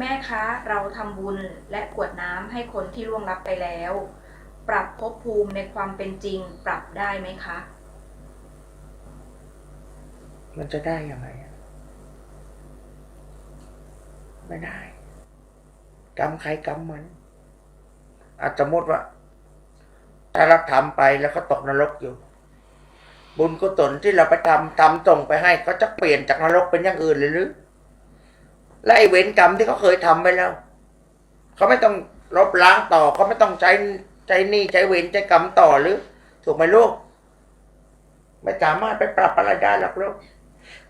แม่คะเราทำบุญและกวดน้ำให้คนที่ล่วงลับไปแล้ว ปรับภพภูมิในความเป็นจริงปรับได้ไหมคะ มันจะได้ยังไงอะไม่ได้ กรรมใครกรรมมันอาจสมมติว่า ถ้าเราทำไปแล้วก็ตกนรกอยู่ บุญกุศลที่เราไปทำทำส่งไปให้เขาจะเปลี่ยนจากนรกเป็นอย่างอื่นเลยหรือ และไอ้เวรกรรมที่เขาเคยทำไปแล้ว เขาไม่ต้องลบล้างต่อ เขาไม่ต้องใช้ใช้หนี้ใช้เวรใช้กรรมต่อหรือ ถูกไหมลูก ไม่สามารถไปปรับอะไรได้หรอกลูก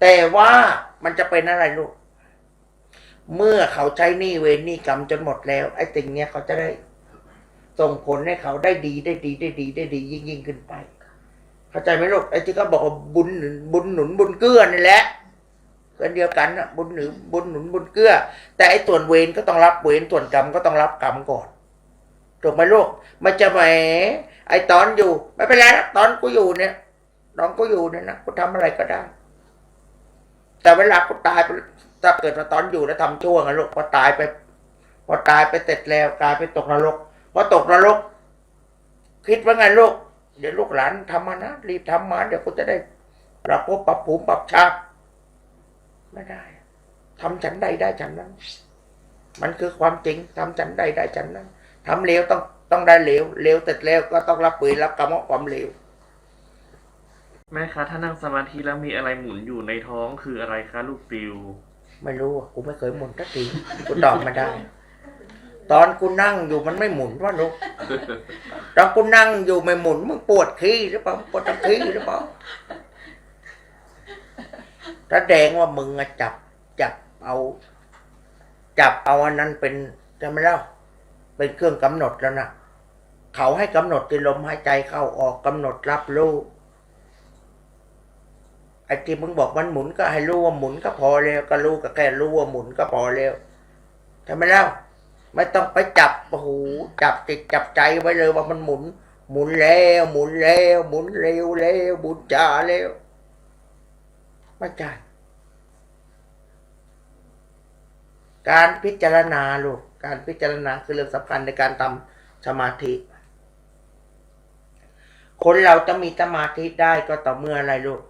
แต่ว่ามันจะเป็นอะไรลูก เมื่อเขาใช้หนี้เวรหนี้กรรมจนหมดแล้ว ไอ้สิ่งเนี้ยเขาจะได้ส่งผลให้เขาได้ดีได้ดีได้ดีได้ดี ยิ่งยิ่งขึ้นไป เข้าใจไหมลูกไอ้ที่เขาบอกว่าบุญหนุนบุญหนุนบุญเกื้อนี่แหละ กันเดียวกันนะบุญหนุนบุญหนุนบุญเกื้อ แต่ไอ้ส่วนเวรก็ต้องรับเวรส่วนกรรมก็ต้องรับกรรมก่อนถูกไหมลูกมันจะแหมไอ้ตอนอยู่ ไม่เป็นไรตอนกูอยู่เนี่ยตอนกูอยู่เนี่ยนะกูทำอะไรก็ได้ แต่เวลากูตายถ้าเกิดว่าตอนอยู่แล้วทำชั่วนะลูกพอตายไป พอตายไปเสร็จแล้วกลายไปตกนรกพอตกนรก คิดว่าไงลูกเดี๋ยวลูกหลานทำมานะรีบทำมา เดี๋ยวกูจะได้ปรับภพปรับภูมิปรับชาติ ไม่ได้ทำฉันใดได้ฉันนั้น มันคือความจริงทำฉันใดได้ฉันนั้นทำเลวต้องต้องได้เลวเลวเสร็จแล้วก็ต้องรับปืนรับกรรมของความเลวแม่คะถ้านั่งสมาธิแล้วมีอะไรหมุนอยู่ในท้องคืออะไรคะลูกติว ไม่รู้อะกูไม่เคยหมุนสักทีกูตอบไม่ได้ ตอนกูนั่งอยู่มันไม่หมุนว่าลูกตอนกูนั่งอยู่ไม่หมุนมึงปวดขี้หรือเปล่าปวดตะขี้หรือเปล่า ถ้าแดงว่ามึงจับจับเอา จับเอาอันนั้นเป็นจำไหมเล่าเป็นเครื่องกำหนดแล้วนะเขาให้กำหนดที่ลมหายใจเข้าออกกำหนดรับรู้ไอ้ที่มึงบอกมันหมุนก็ให้รู้ว่าหมุนก็พอแล้ว ก็รู้ก็แค่รู้ว่าหมุนก็พอแล้วทำไมเล่าไม่ต้องไปจับโอ้โหจับติดจับใจไว้เลยว่ามันหมุน หมุนแล้ว หมุนแล้ว หมุนเร็วแล้วหมุนจ้าแล้ว ไม่ใช่การพิจารณาลูก การพิจารณาคือเรื่องสำคัญในการทำสมาธิ คนเราจะมีสมาธิได้ก็ต่อเมื่ออะไรลูก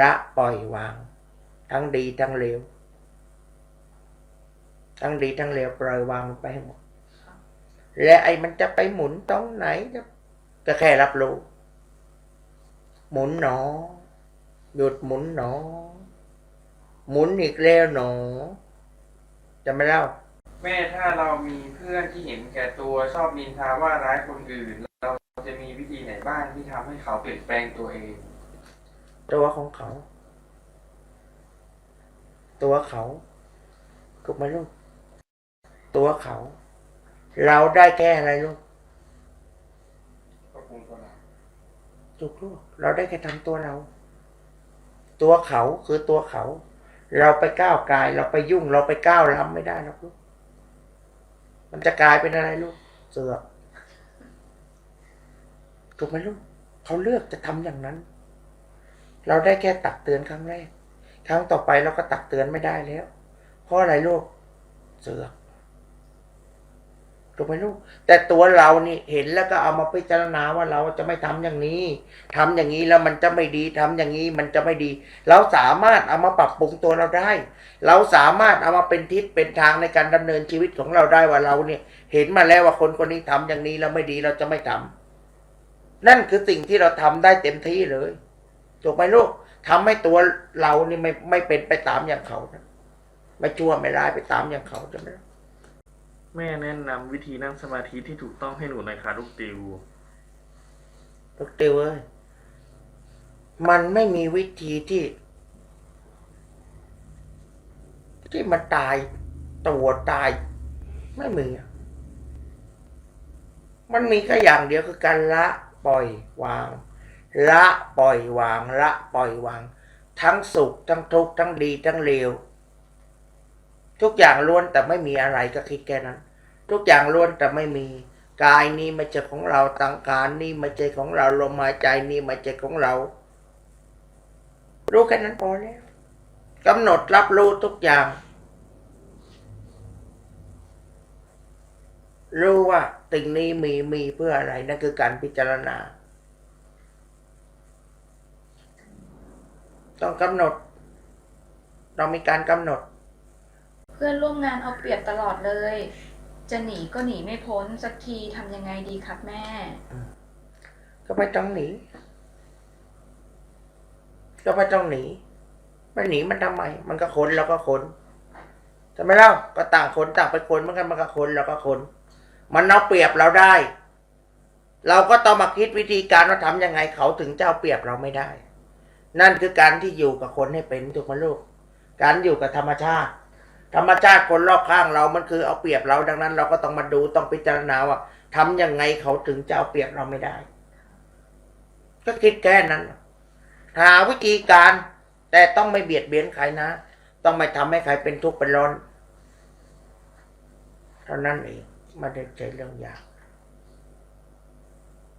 ละปล่อยวาง ทั้งดีทั้งเลว ทั้งดีทั้งเลวปล่อยวางไปให้หมด และไอ้มันจะไปหมุนตรงไหนก็ก็แค่รับรู้ หมุนหนอ หยุดหมุนหนอ หมุนอีกแล้วหนอ จะไม่เล่า แม่ถ้าเรามีเพื่อนที่เห็นแก่ตัวชอบนินทาว่าร้ายคนอื่น เราจะมีวิธีไหนบ้างที่ทำให้เขาเปลี่ยนแปลงตัวเอง ตัวของเขา ตัวเขาถูกไหมลูก ตัวเขา เราได้แค่อะไรลูก ก็ปรุงตัวเรา ถูกลูก เราได้แค่ทำตัวเรา ตัวเขาคือตัวเขา เราไปก้าวกาย เราไปยุ่งเราไปก้าวล้ำไม่ได้หรอกลูกมันจะกลายเป็นอะไรลูก เสือกถูกไหมลูกเขาเลือกจะทำอย่างนั้น เราได้แค่ตักเตือนครั้งแรก ครั้งต่อไปเราก็ตักเตือนไม่ได้แล้ว เพราะอะไรลูก เสือก ถูกไหมลูก แต่ตัวเรานี่เห็นแล้วก็เอามาพิจารณาว่าเราจะไม่ทำอย่างนี้ทำอย่างนี้แล้วมันจะไม่ดีทำอย่างนี้มันจะไม่ดี เราสามารถเอามาปรับปรุงตัวเราได้ เราสามารถเอามาเป็นทิศเป็นทางในการดำเนินชีวิตของเราได้ว่าเราเนี่ยเห็นมาแล้วว่าคนคนนี้ทำอย่างนี้แล้วไม่ดีเราจะไม่ทำนั่นคือสิ่งที่เราทำได้เต็มที่เลยถูกไหมลูกทำให้ตัวเรานี่ไม่ไม่เป็นไปตามอย่างเขานะไม่ชั่วไม่ร้ายไปตามอย่างเขาใช่ไหม แม่แนะนำวิธีนั่งสมาธิที่ถูกต้องให้หนูหน่อยค่ะลูกติว ลูกติวเอ้ยมันไม่มีวิธีที่ ที่มันตายตัวตาย ไม่มีมันมีแค่อย่างเดียวคือการละปล่อยวาง ละปล่อยวาง ละปล่อยวาง ทั้งสุขทั้งทุกข์ทั้งดีทั้งเลว ทุกอย่างล้วนแต่ไม่มีอะไรก็คิดแค่นั้น ทุกอย่างล้วนแต่ไม่มี กายนี้ไม่ใช่ของเราตังการนี่ไม่ใช่ของเราลมหายใจนี่ไม่ใช่ของเรา รู้แค่นั้นพอแล้วกำหนดรับรู้ทุกอย่าง รู้ว่าสิ่งนี้มีมีเพื่ออะไรนั่นคือการพิจารณา ต้องกำหนดต้องมีการกำหนด พื่อนร่วมงานเอาเปรียบตลอดเลย จะหนีก็หนีไม่พ้นสักทีทำยังไงดีครับแม่ ก็ไม่ต้องหนี ก็ไม่ต้องหนีไม่หนีมันทำไม มันก็คนเราก็คนใช่ไหมเล่าก็ต่างคนต่างไปคนเหมือนกันมันก็คนเราก็คนมันเอาเปรียบเราได้ เราก็ต้องมาคิดวิธีการว่าทำยังไงเขาถึงจะเอาเปรียบเราไม่ได้ นั่นคือการที่อยู่กับคนให้เป็นถูกไหมลูก การอยู่กับธรรมชาติ ธรรมชาติคนรอบข้างเรามันคือเอาเปรียบเราดังนั้น เราก็ต้องมาดูต้องพิจารณาว่าทำยังไงเขาถึงจะเอาเปรียบเราไม่ได้ ก็คิดแค่นั้น หาวิธีการ แต่ต้องไม่เบียดเบียนใครนะ ต้องไม่ทำให้ใครเป็นทุกข์เป็นร้อนเท่านั้นเองไม่ได้ใจเรื่องยาก